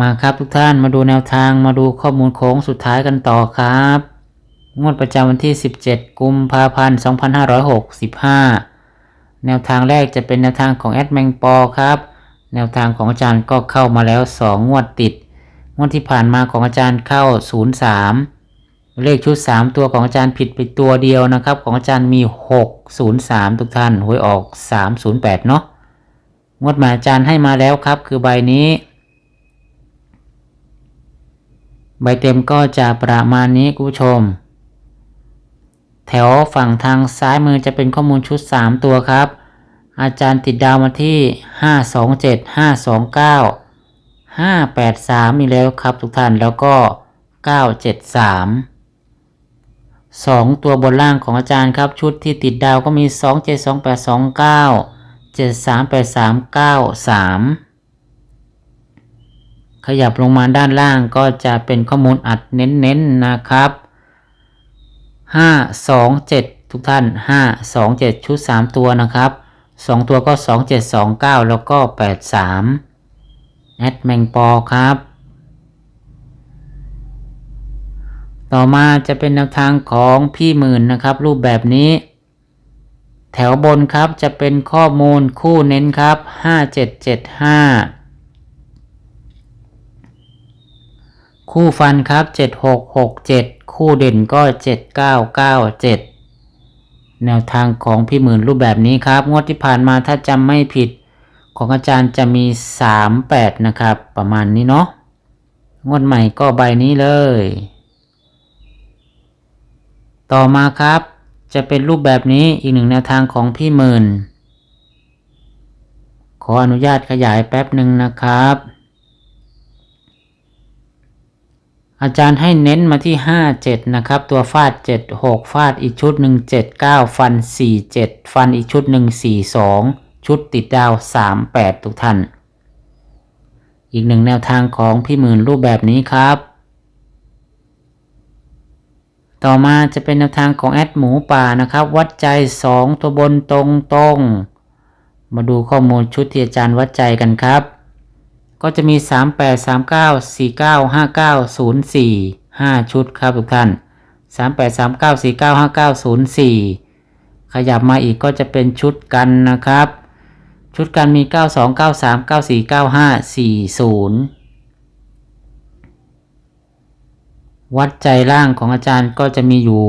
มาครับทุกท่านมาดูแนวทางมาดูข้อมูลโค้งสุดท้ายกันต่อครับ งวดประจำวันที่ 17 กุมภาพันธ์ 2565 แนวทางแรกจะเป็นแนวทางของแอดแมงปอครับ แนวทางของอาจารย์ก็เข้ามาแล้ว 2 งวดติด งวดที่ผ่านมาของอาจารย์เข้า 03 เลขชุด 3 ตัวของอาจารย์ผิดไปตัวเดียวนะครับ ของอาจารย์มี 603 ทุกท่านหวยออก 308 เนาะงวดหมาอาจารย์ให้มาแล้วครับ คือใบนี้ ใบเต็มก็จะประมาณนี้คุณผู้ชม แถวฝั่งทางซ้ายมือจะเป็นข้อมูลชุด 3 ตัวครับ อาจารย์ติดดาวมาที่ 527 529 583มีแล้วครับทุกท่านแล้วก็ 973 2 ตัวบนล่างของอาจารย์ครับ ชุดที่ติดดาวก็มี 272829 738393 ขยับลงมาด้านล่างก็จะเป็นข้อมูลอัดเน้นๆนะครับ 5 2 7 ทุกท่าน 5 2 7 ชุด 3 ตัวนะครับ 2 ตัวก็ 2 7 2 9 แล้วก็ 83 แอดแมงปอครับ ต่อมาจะเป็นแนวทางของพี่หมื่นนะครับ รูปแบบนี้ แถวบนครับจะเป็นข้อมูลคู่เน้นครับ 5775 คู่ฟันครับ 7667 คู่เด่นก็ 7997 แนวทางของพี่หมื่นรูปแบบนี้ครับ งวดที่ผ่านมาถ้าจำไม่ผิด ของอาจารย์จะมี 38 นะครับ ประมาณนี้เนาะงวดใหม่ก็ใบนี้เลย ต่อมาครับ จะเป็นรูปแบบนี้อีกหนึ่งแนวทางของพี่หมื่น ขออนุญาตขยายแป๊บหนึ่งนะครับ อาจารย์ให้เน้นมาที่ 57 นะครับ ตัวฟาด 76 ฟาดอีกชุดหนึ่ง79 ฟัน 47 ฟันอีกชุดหนึ่ง42 ชุดติดดาว 38 ทุกท่าน อีกหนึ่งแนวทางของพี่หมื่นรูปแบบนี้ครับ ต่อมาจะเป็นแนวทางของแอดหมูป่านะครับ วัดใจ 2 ตัวบนตรงตรงๆมาดูข้อมูลชุดที่อาจารย์วัดใจกันครับ ก็จะมี 38 39 49 59 04 5 ชุดครับทุกท่าน 38 39 49 59 04 ขยับมาอีกก็จะเป็นชุดกันนะครับ ชุดกันมี 92 93 94 95 40วัดใจล่างของอาจารย์ก็จะมีอยู่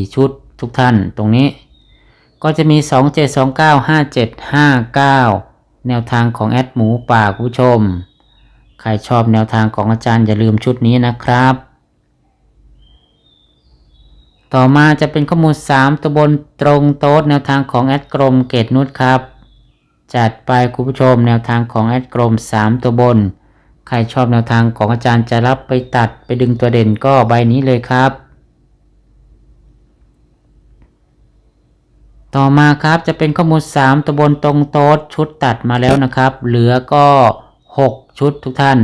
4 ชุดทุกท่านตรงนี้ ก็จะมี 2 7 2 9 5 7 5 9 แนวทางของแอดหมูป่าคุณผู้ชม ใครชอบแนวทางของอาจารย์อย่าลืมชุดนี้นะครับ ต่อมาจะเป็นข้อมูล 3ตัวบนตรงโต๊ดแนวทางของแอดกรมเกตนุชครับ จัดไปคุณผู้ชมแนวทางของแอดกรม 3 ตัวบน ใครชอบแนวทางของอาจารย์จะรับไปตัดไปดึงตัวเด่นก็ใบนี้เลยครับ ต่อมาครับจะเป็นข้อมูล 3ตัวบนตรงโต๊ดชุดตัดมาแล้วนะครับ เหลือก็ 6 ชุดทุกท่าน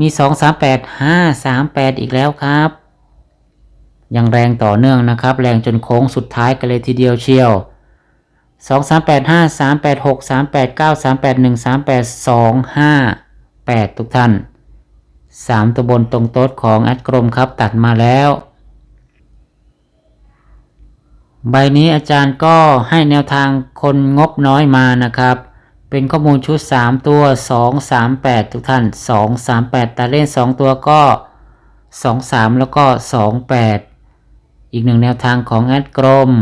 มี 2 3 8 5 3 8 อีกแล้วครับ ยังแรงต่อเนื่องนะครับ แรงจนโค้งสุดท้ายกันเลยทีเดียวเชียว 2 3 8 5 3 8 6 3 8 9 3 8 1 3 8 2 5 8 ทุกท่าน 3 ตัวบนตรงโต๊ดของแอดกรมครับตัดมาแล้ว ใบนี้อาจารย์ก็ให้แนวทางคนงบน้อยมานะครับ เป็นข้อมูลชุด 3 ตัว 2 3 8 ทุกท่าน 2 3 8แต่เล่น 2 ตัวก็ 2 3 แล้วก็ 2 8 อีกหนึ่งแนวทางของแอดกรม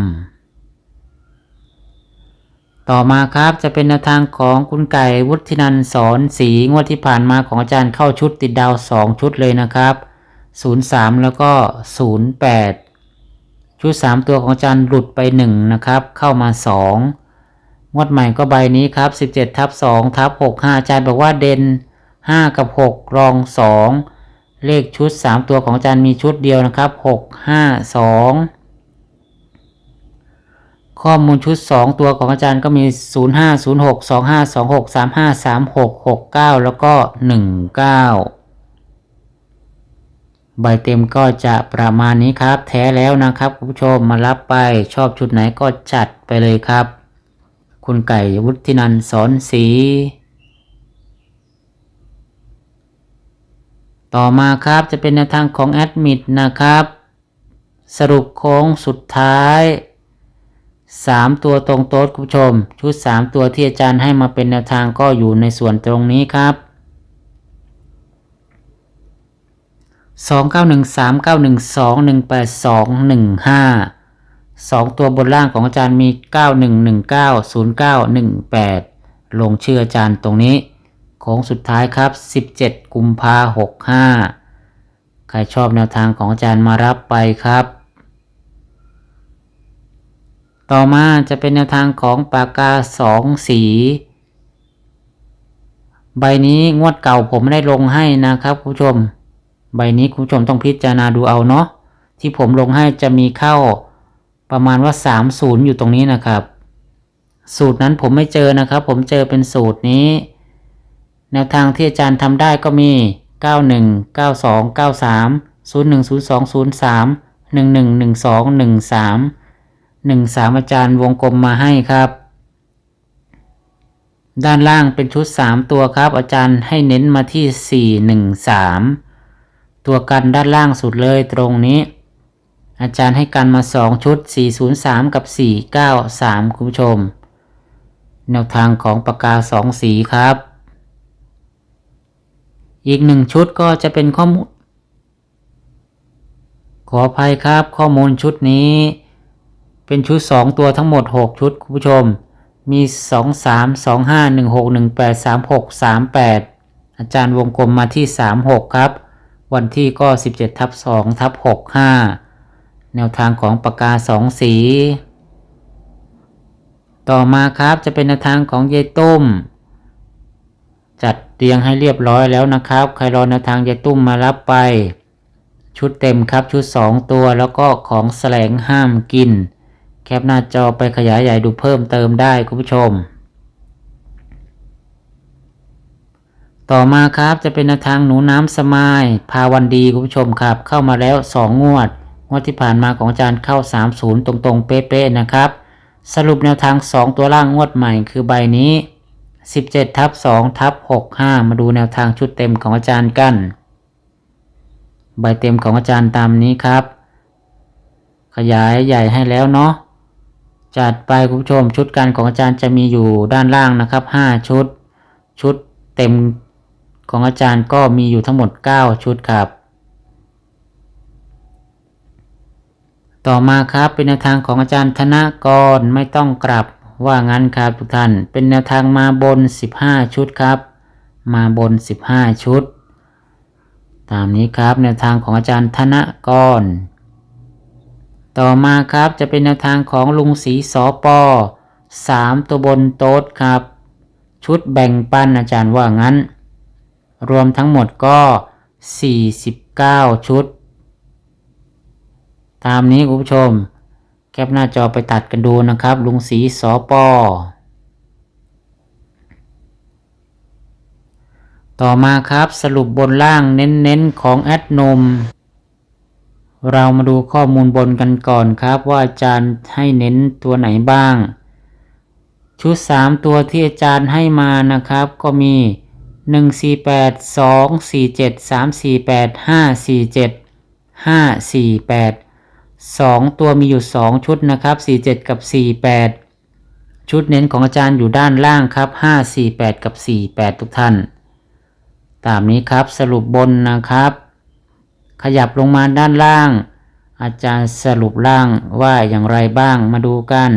ต่อมาครับจะเป็นแนวทางของคุณไก่วุฒินันสอนสีงวดที่ผ่านมาของอาจารย์เข้าชุดติดดาว 2 ชุดเลยนะครับ 03 แล้วก็ 08 ชุด3ตัวของอาจารย์หลุดไป1นะครับ เข้ามา2งวดใหม่ก็ใบนี้ครับ17ทับ2ทับ6 5อาจารย์บอกว่าเด่น5กับ6รอง2เลขชุด3ตัวของอาจารย์มีชุดเดียวนะครับ6 5 2ข้อมูลชุด 2 ตัวของอาจารย์ก็มี 0 5 0 6 2 5 2 6 3 5 3 6 6 9 แล้วก็ 19 ใบเต็มก็จะประมาณนี้ครับ แท้แล้วนะครับคุณผู้ชมมารับไปชอบชุดไหนก็จัดไปเลยครับ คุณไก่วุฒินันท์สอนสีต่อมาครับจะเป็นแนวทางของแอดมิดนะครับ สรุปโค้งสุดท้าย 3 ตัวตรงโต๊ดคุณผู้ชม ชุด 3 ตัวที่อาจารย์ให้มาเป็นแนวทางก็อยู่ในส่วนตรงนี้ครับ 2 9 1 3 9 1 2 1 8 2 1 5 2ตัวบนล่างของอาจารย์มี9 1 1 9 0 9 1 8ลงชื่ออาจารย์ตรงนี้โค้งสุดท้ายครับ17กุมภา65ใครชอบแนวทางของอาจารย์มารับไปครับ ต่อมาจะเป็นแนวทางของปากกา2สีใบนี้งวดเก่าผมไม่ได้ลงให้นะครับคุณผู้ชม ใบนี้คุณผู้ชมต้องพิจารณาดูเอาเนาะที่ผมลงให้จะมีเข้าประมาณว่า 30 อยู่ตรงนี้นะครับ สูตรนั้นผมไม่เจอนะครับ ผมเจอเป็นสูตรนี้ แนวทางที่อาจารย์ทำได้ก็มี 91 92 93 01 02 03 11 12 13 13 อาจารย์วงกลมมาให้ครับ ด้านล่างเป็นชุด 3 ตัวครับ อาจารย์ให้เน้นมาที่ 413 ตัวกันด้านล่างสุดเลยตรงนี้ อาจารย์ให้กันมา 2 ชุด 403 กับ 493 คุณผู้ชม แนวทางของปากกา 2 สีครับ อีกหนึ่งชุดก็จะเป็นข้อมูล ขออภัยครับข้อมูลชุดนี้ เป็นชุด 2 ตัวทั้งหมด 6 ชุดคุณผู้ชม มี 2 3 2 5 1 6 1 8 3 6 3 8 อาจารย์วงกลมมาที่ 3 6 ครับ วันที่ก็ 17ทับ2ทับ6 5 แนวทางของปากกา 2 สี ต่อมาครับจะเป็นแนวทางของเยตุ้ม จัดเรียงให้เรียบร้อยแล้วนะครับ ใครรอแนวทางยายตุ้มมารับไป ชุดเต็มครับชุด 2 ตัวแล้วก็ของแสลงห้ามกิน แคปหน้าจอไปขยายใหญ่ดูเพิ่มเติมได้คุณผู้ชม ต่อมาครับจะเป็นแนวทางหนูน้ำสมายพาวันดีคุณผู้ชมครับ เข้ามาแล้ว 2 งวด งวดที่ผ่านมาของอาจารย์เข้า 30 ตรงๆ เป๊ะๆนะครับ สรุปแนวทาง 2 ตัวล่างงวดใหม่คือใบนี้ 17ทับ2ทับ65 มาดูแนวทางชุดเต็มของอาจารย์กัน ใบเต็มของอาจารย์ตามนี้ครับ ขยายใหญ่ให้แล้วเนาะจัดไปคุณผู้ชมชุดการของอาจารย์จะมีอยู่ด้านล่างนะครับ 5 ชุด ชุดเต็ม ของอาจารย์ก็มีอยู่ทั้งหมด 9 ชุดครับ ต่อมาครับเป็นแนวทางของอาจารย์ธนกรไม่ต้องกลับว่างั้นครับทุกท่าน เป็นแนวทางมาบน 15 ชุดครับ มาบน 15 ชุด ตามนี้ครับแนวทางของอาจารย์ธนกร ต่อมาครับจะเป็นแนวทางของลุงศรีสอปอ3ตัวบนโต๊ดครับ ชุดแบ่งปันอาจารย์ว่างั้น รวมทั้งหมดก็ 49 ชุด ตามนี้คุณผู้ชม แคปหน้าจอไปตัดกันดูนะครับ ลุงศรีสอปอต่อมาครับสรุปบนล่างเน้นๆของแอดนม เรามาดูข้อมูลบนกันก่อนครับว่าอาจารย์ให้เน้นตัวไหนบ้าง ชุด 3 ตัวที่อาจารย์ให้มานะครับ ก็มี 1 4 8 2 4 7 3 4 8 5 4 7 5 4 8 2ตัวมีอยู่2ชุดนะครับ47กับ48ชุดเน้นของอาจารย์อยู่ด้านล่างครับ5 4 8กับ48ทุกท่าน ตามนี้ครับสรุปบนนะครับ ขยับลงมาด้านล่าง อาจารย์สรุปล่างว่าอย่างไรบ้างมาดูกัน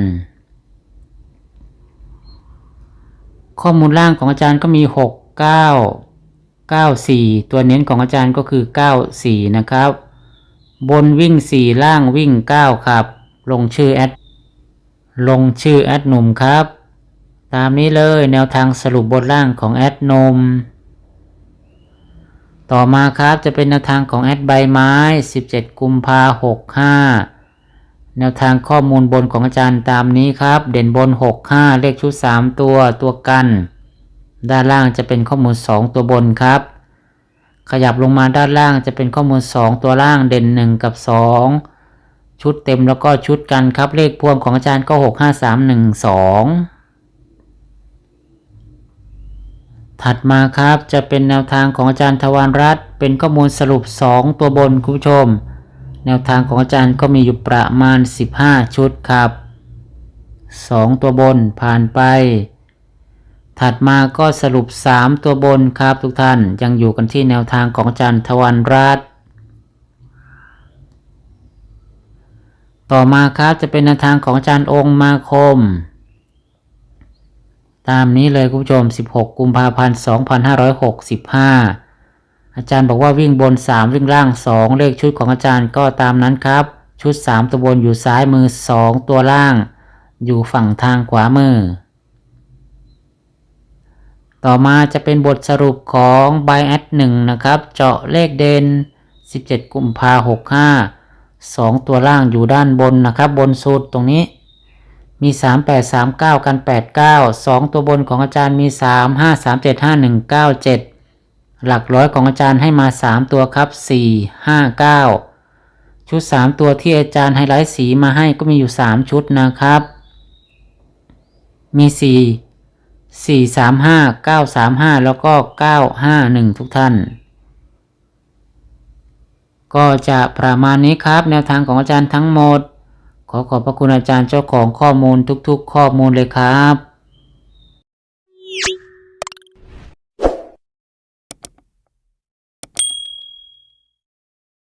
ข้อมูลล่างของอาจารย์ก็มี 6 9 9 4 ตัวเน้นของอาจารย์ก็คือ 9 4 นะครับ บนวิ่ง 4 ล่างวิ่ง 9 ครับ ลงชื่อแอด ลงชื่อแอดหนุ่มครับ ตามนี้เลยแนวทางสรุปบนล่างของแอดนม ต่อมาครับจะเป็นแนวทางของแอดใบไม้ 17 กุมภา65แนวทางข้อมูลบนของอาจารย์ตามนี้ครับ เด่นบน 65 เลขชุด 3 ตัวตัวกัน ด้านล่างจะเป็นข้อมูล 2 ตัวบนครับ ขยับลงมาด้านล่างจะเป็นข้อมูล 2 ตัวล่างเด่น 1 กับ 2 ชุดเต็มแล้วก็ชุดกันครับเลขพ่วงของอาจารย์ก็ 6 5 3 1 2 ถัดมาครับจะเป็นแนวทางของอาจารย์ทวารรัตน์เป็นข้อมูลสรุป 2 ตัวบนคุณผู้ชม แนวทางของอาจารย์ก็มีอยู่ประมาณ 15 ชุดครับ 2 ตัวบนผ่านไป ถัดมาก็สรุป 3 ตัวบนครับทุกท่านยังอยู่กันที่แนวทางของอาจารย์ทวารรัตน์ต่อมาครับจะเป็นแนวทางของอาจารย์องค์มาคม ตามนี้เลยคุณผู้ชม 16 กุมภาพันธ์ 2565 อาจารย์บอกว่าวิ่งบน 3 วิ่งล่าง 2 เลขชุดของอาจารย์ก็ตามนั้นครับ ชุด 3 ตัวบนอยู่ซ้ายมือ 2 ตัวล่าง อยู่ฝั่งทางขวามือ ต่อมาจะเป็นบทสรุปของไบแอด1นะครับ เจาะเลขเด่น 17 กุมภา65 2 ตัวล่างอยู่ด้านบนนะครับ บนสุดตรงนี้มี 3 8 3 9 กัน 8 9 2 ตัวบนของอาจารย์มี 3 5 3 7 5 1 9 7 หลักร้อยของอาจารย์ให้มา 3 ตัวครับ 4 5 9 ชุด 3 ตัวที่อาจารย์ไฮไลท์สีมาให้ก็มีอยู่ 3 ชุดนะครับ มี 4 4 3 5 9 3 5แล้วก็9 5 1ทุกท่าน ก็จะประมาณนี้ครับแนวทางของอาจารย์ทั้งหมด ขอขอบพระคุณอาจารย์เจ้าของข้อมูลทุกๆ ข้อมูลเลยครับ